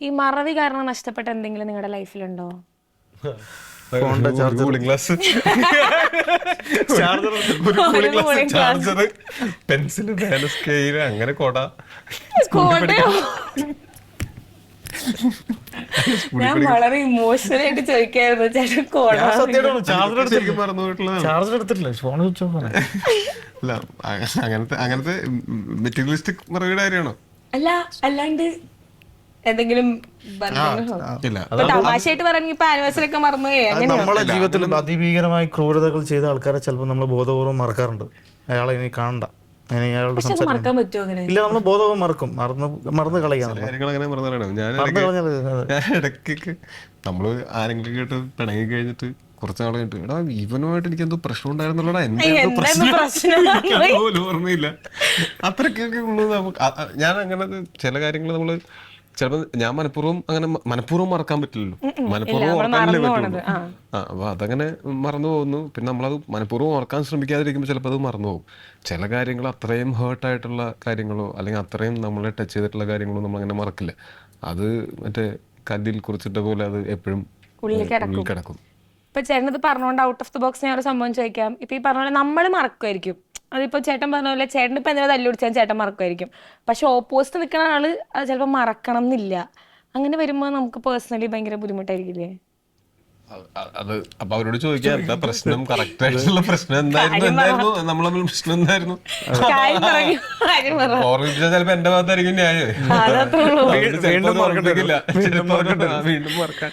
ഈ മറവി കാരണം നഷ്ടപ്പെട്ട എന്തെങ്കിലും നിങ്ങളുടെ ലൈഫിലുണ്ടോ കൂളിംഗ് ഗ്ലാസ് ചാർജർ ഒരു കൂളിംഗ് ഗ്ലാസ് ചാർജർ പെൻസിൽ അങ്ങനെ കൊട ഞാൻ വളരെ ഇമോഷണൽ ആയിട്ട് ചോദിക്കായിരുന്നു ചേട്ടൻ കോട ചാർജർ മറന്നു ചാർജർ എടുത്തിട്ടില്ല ഫോൺ സ്വിച്ച് ഓഫ് ആണ് അല്ല അങ്ങനത്തെ അങ്ങനത്തെ മെറ്റീരിയലിസ്റ്റിക് മറവിയുടെ കാര്യമാണോ അല്ല അല്ലാണ്ട് എന്തെങ്കിലും തമാശയായിട്ട് പറയുകയാണെങ്കിൽ ഇപ്പൊ ആനിവേഴ്സറി ഒക്കെ മറന്നുപോയി അങ്ങനെയോ നമ്മളെ ജീവിതത്തിൽ അതിഭീകരമായ ക്രൂരതകൾ ചെയ്ത ആൾക്കാരെ ചിലപ്പോൾ നമ്മൾ ബോധപൂർവം മറക്കാറുണ്ട്. അയാളെ ഇനി കാണണ്ട. ഇല്ല നമ്മൾ ബോധപൂർവം മറക്കും. മറന്ന് മറന്ന് കളയാം കാര്യങ്ങൾ അങ്ങനെ മറന്നു ഞാൻ മറന്നു ഇടയ്ക്ക് ഞാൻ ഇടയ്ക്കൊക്കെ നമ്മൾ ആരെങ്കിലും കേട്ട് പിണങ്ങി കഴിഞ്ഞിട്ട് കുറച്ച് നാൾ കഴിഞ്ഞിട്ട് എടാ ഇവനുമായിട്ട് എനിക്ക് എന്തോ പ്രശ്നം ഉണ്ടായിരുന്നുള്ളടാ എന്തോ പ്രശ്നം? ഓർമ്മയില്ല. അത്രയ്ക്കൊക്കെ ഉള്ളൂ നമുക്ക്. ഞാൻ അങ്ങനെ ചില കാര്യങ്ങൾ നമ്മൾ ചിലപ്പോ ഞാൻ മനഃപൂർവം അങ്ങനെ മനഃപൂർവം മറക്കാൻ പറ്റില്ലല്ലോ. മനഃപൂർവം ഓർക്കാനല്ലേ പറ്റുള്ളൂ. ആ. അപ്പോൾ അപ്പൊ അതങ്ങനെ മറന്നു പോകുന്നു. പിന്നെ നമ്മളത് മനഃപൂർവം ഓർക്കാൻ ശ്രമിക്കാതിരിക്കുമ്പോൾ ചിലപ്പോൾ അത് മറന്നു പോകും. ചില കാര്യങ്ങൾ അത്രയും ഹേർട്ടായിട്ടുള്ള കാര്യങ്ങളോ അല്ലെങ്കിൽ അത്രയും നമ്മളെ ടച്ച് ചെയ്തിട്ടുള്ള കാര്യങ്ങളോ നമ്മൾ അങ്ങനെ മറക്കില്ല. അത് മറ്റേ കല്ലിൽ കുറിച്ചിട്ട പോലെ അത് എപ്പോഴും ഉള്ളിൽ കിടക്കും. ഇപ്പൊ ചേട്ടൻ ഇത് പറഞ്ഞുകൊണ്ട് ഔട്ട് ഓഫ് ദി ബോക്സ് ഞാൻ ഒരു സംഭവം ചോദിക്കാം. ഇപ്പൊ ഈ പറഞ്ഞ പോലെ നമ്മൾ മറക്കുമായിരിക്കും അതിപ്പോ ചേട്ടൻ പറഞ്ഞ പോലെ ചേട്ടൻ ഇപ്പൊ എന്തെങ്കിലും തല്ലുപിടിച്ചാൽ ചേട്ടൻ മറക്കുമായിരിക്കും. പക്ഷെ ഓപ്പോസിറ്റ് നിൽക്കുന്ന ആൾ അത് ചിലപ്പോൾ മറക്കണം എന്നില്ല. അങ്ങനെ വരുമ്പോൾ നമുക്ക് പേഴ്സണലി ഭയങ്കര ബുദ്ധിമുട്ടായിരിക്കില്ലേ? അത് അപ്പൊ അവരോട് ചോദിക്കാം. എന്താ പ്രശ്നം? കറക്റ്റ് ആയിട്ടുള്ള പ്രശ്നം എന്തായിരുന്നു? എന്തായിരുന്നു? നമ്മൾ തമ്മിൽ പ്രശ്നം എന്തായിരുന്നു? ഓർമ്മിച്ചാൽ ചിലപ്പോ എന്റെ ഭാഗത്തായിരിക്കും ന്യായം. വീണ്ടും വീണ്ടും മറക്കാൻ.